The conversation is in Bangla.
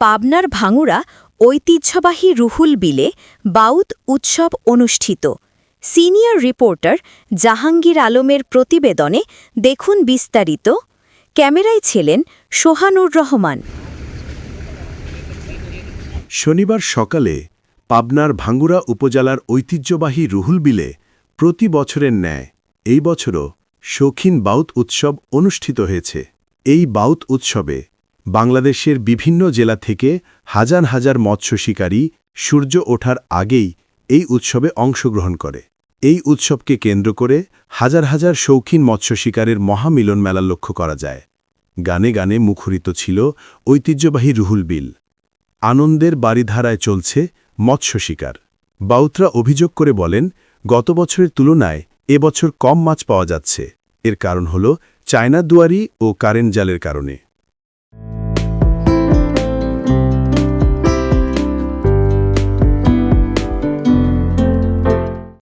পাবনার ভাঙুরা ঐতিহ্যবাহী রুহুল বিলে বাউত উৎসব অনুষ্ঠিত। সিনিয়র রিপোর্টার জাহাঙ্গীর আলমের প্রতিবেদনে দেখুন বিস্তারিত। ক্যামেরায় ছিলেন সোহানুর রহমান। শনিবার সকালে পাবনার ভাঙ্গুরা উপজেলার ঐতিহ্যবাহী রুহুল বিলে প্রতি বছরের ন্যায় এই বছরও শৌখিন বাউত উৎসব অনুষ্ঠিত হয়েছে। এই বাউত উৎসবে বাংলাদেশের বিভিন্ন জেলা থেকে হাজার হাজার মৎস্য শিকারী সূর্য ওঠার আগেই এই উৎসবে অংশগ্রহণ করে। এই উৎসবকে কেন্দ্র করে হাজার হাজার শৌখিন মৎস্য শিকারের মহামিলন মেলা লক্ষ্য করা যায়। গানে গানে মুখরিত ছিল ঐতিহ্যবাহী রুহুল বিল। আনন্দের বাড়িধারায় চলছে মৎস্য শিকার বাউত্রা অভিযোগ করে বলেন, গত বছরের তুলনায় এবছর কম মাছ পাওয়া যাচ্ছে। এর কারণ হল চায়না দুয়ারি ও কারেন্ট জালের কারণে।